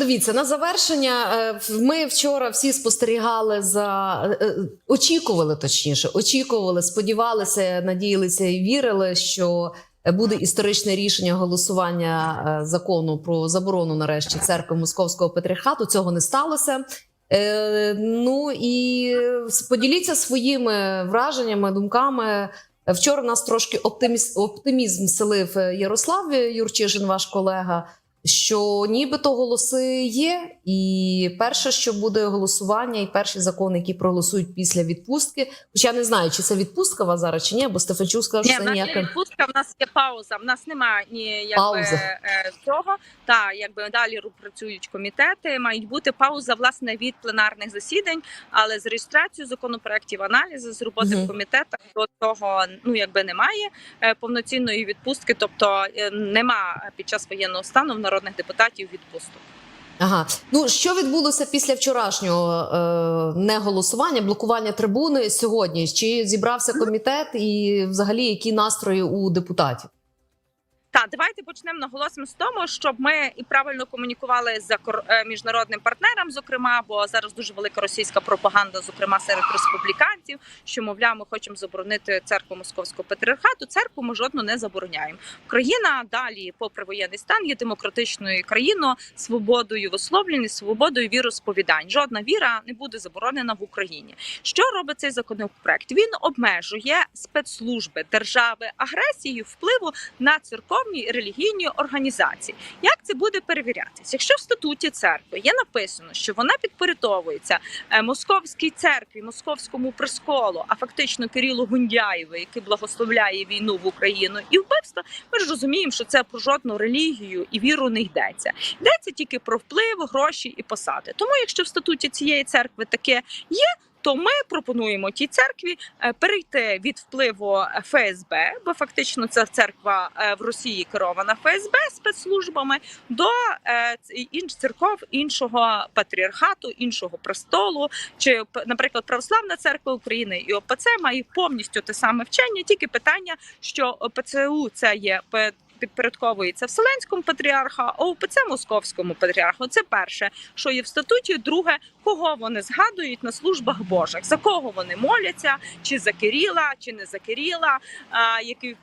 дивіться на завершення. е, Ми вчора всі спостерігали за е, е, очікували, точніше, очікували, сподівалися, надіялися і вірили, що буде історичне рішення голосування закону про заборону нарешті церкви Московського патріархату. Цього не сталося. Ну і поділіться своїми враженнями, думками. Вчора нас трошки оптимізм, оптимізм селив Ярослав Юрчишин, ваш колега. Що нібито голоси є, і перше, що буде голосування, і перші закони, які проголосують після відпустки. Хоча я не знаю, чи це відпустка вас зараз чи ні, бо Стефанчук сказав, Ні, що це нас ніяка відпустка, в нас є пауза. В нас немає ні якби е, цього. Та якби далі працюють комітети. Мають бути пауза власне від пленарних засідань, але з реєстрацією законопроєктів, аналізи з роботи Мгм. в комітетах до того ну якби немає е, повноцінної відпустки, тобто е, нема під час воєнного стану в народних депутатів відпусток. Ага. Ну що відбулося після вчорашнього е, неголосування, блокування трибуни сьогодні? Чи зібрався комітет, і взагалі які настрої у депутатів? Так, давайте почнемо наголосимо з тому, щоб ми і правильно комунікували з е, міжнародним партнерам, зокрема, бо зараз дуже велика російська пропаганда, зокрема серед республіканців, що мовляв, ми хочемо заборонити церкву московського патріархату. Церкву ми жодну не забороняємо. Україна далі, попри воєнний стан, є демократичною країною, свободою висловлень, свободою віросповідань. Жодна віра не буде заборонена в Україні. Що робить цей законопроект? Він обмежує спецслужби держави агресією впливу на церковні і релігійні організації. Як це буде перевірятися? Якщо в статуті церкви є написано, що вона підпорядковується е, московській церкві, московському пресколу, а фактично Кирилу Гундяєву, який благословляє війну в Україну і вбивство, ми ж розуміємо, що це про жодну релігію і віру не йдеться. Йдеться тільки про вплив, гроші і посади. Тому, якщо в статуті цієї церкви таке є. То ми пропонуємо тій церкві е, перейти від впливу ФСБ, бо фактично ця церква е, в Росії керована ФСБ спецслужбами до е, інш церков іншого патріархату, іншого престолу, чи наприклад православна церква України і ОПЦ має повністю те саме вчення, тільки питання, що ОПЦУ це є Підпорядковується Вселенському патріарха, а ОПЦ Московському патріарху. Це перше, що є в статуті. Друге, кого вони згадують на службах Божих, за кого вони моляться, чи за Кирила, чи не за Кирила, який е,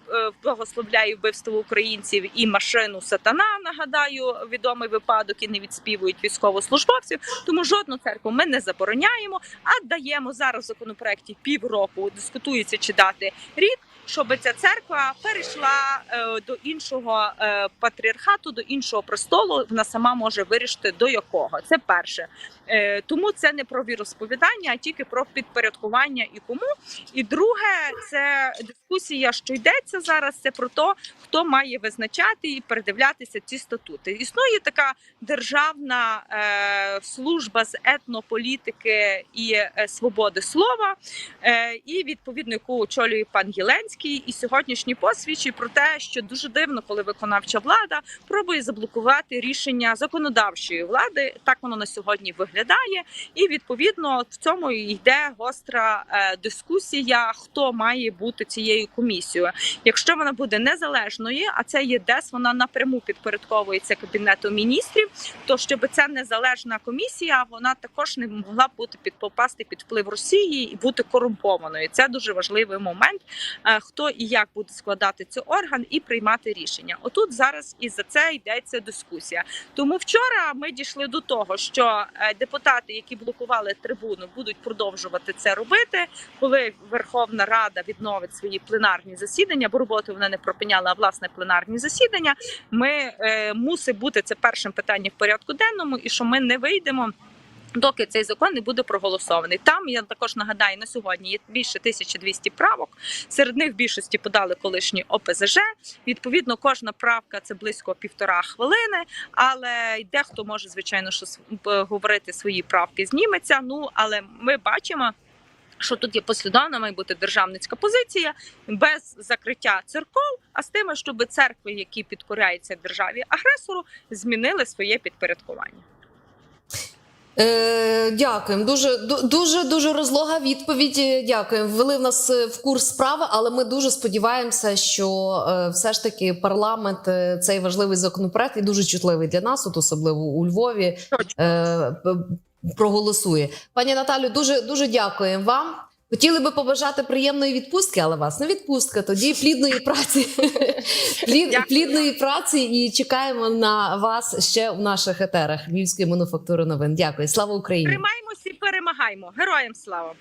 благословляє вбивство українців і машину сатана. Нагадаю, відомий випадок і не відспівують військовослужбовців. Тому жодну церкву ми не забороняємо, а даємо зараз в законопроекті півроку. Дискутується чи дати рік. Щоб ця церква перейшла е, до іншого е, патріархату, до іншого престолу, вона сама може вирішити до якого. Це перше. Е, тому це не про віросповідання, а тільки про підпорядкування і кому. І друге, це дискусія, що йдеться зараз. Це про те, хто має визначати і передивлятися ці статути. Існує така державна служба з етнополітики і свободи слова, і відповідно яку очолює пан Єленський. І сьогоднішній посвідчує про те, що дуже дивно, коли виконавча влада пробує заблокувати рішення законодавчої влади. Так воно на сьогодні виглядає, і відповідно в цьому йде гостра е, дискусія, хто має бути цією комісією. Якщо вона буде незалежною, а це є ДЕС, вона напряму підпорядковується кабінету міністрів. То щоб ця незалежна комісія, вона також не могла бути під попасти під вплив Росії і бути корумпованою. Це дуже важливий момент. Хто і як буде складати цей орган і приймати рішення. Отут зараз і за це йдеться дискусія. Тому вчора ми дійшли до того, що е, депутати, які блокували трибуну, будуть продовжувати це робити, коли Верховна Рада відновить свої пленарні засідання, бо роботу вона не пропиняла, а власне пленарні засідання. Ми е, мусить бути це першим питанням в порядку денному, і що ми не вийдемо. Доки цей закон не буде проголосований, там я також нагадаю на сьогодні є більше 1200 правок. Серед них в більшості подали колишні ОПЗЖ. Відповідно, кожна правка це близько півтора хвилини. Але дехто може звичайно що говорити свої правки зніметься. Ну але ми бачимо. Що тут є послідовна має бути державницька позиція без закриття церков, а з тим, щоб церкви, які підкоряються державі агресору, змінили своє підпорядкування. Е, дякуємо. Дуже дуже дуже розлога відповідь. Дякуємо. Ввели в нас е, в курс справи, але ми дуже сподіваємося, що е, все ж таки парламент е, цей важливий законопроект і дуже чутливий для нас, от особливо у Львові. Е, проголосує. Пані Наталю, дуже дуже дякуємо вам. Хотіли би побажати приємної відпустки, але вас не відпустка. Тоді плідної праці, Плід, плідної праці і чекаємо на вас ще в наших етерах Львівської мануфактури новин. Дякую, слава Україні! Тримаємося і перемагаємо. Героям слава!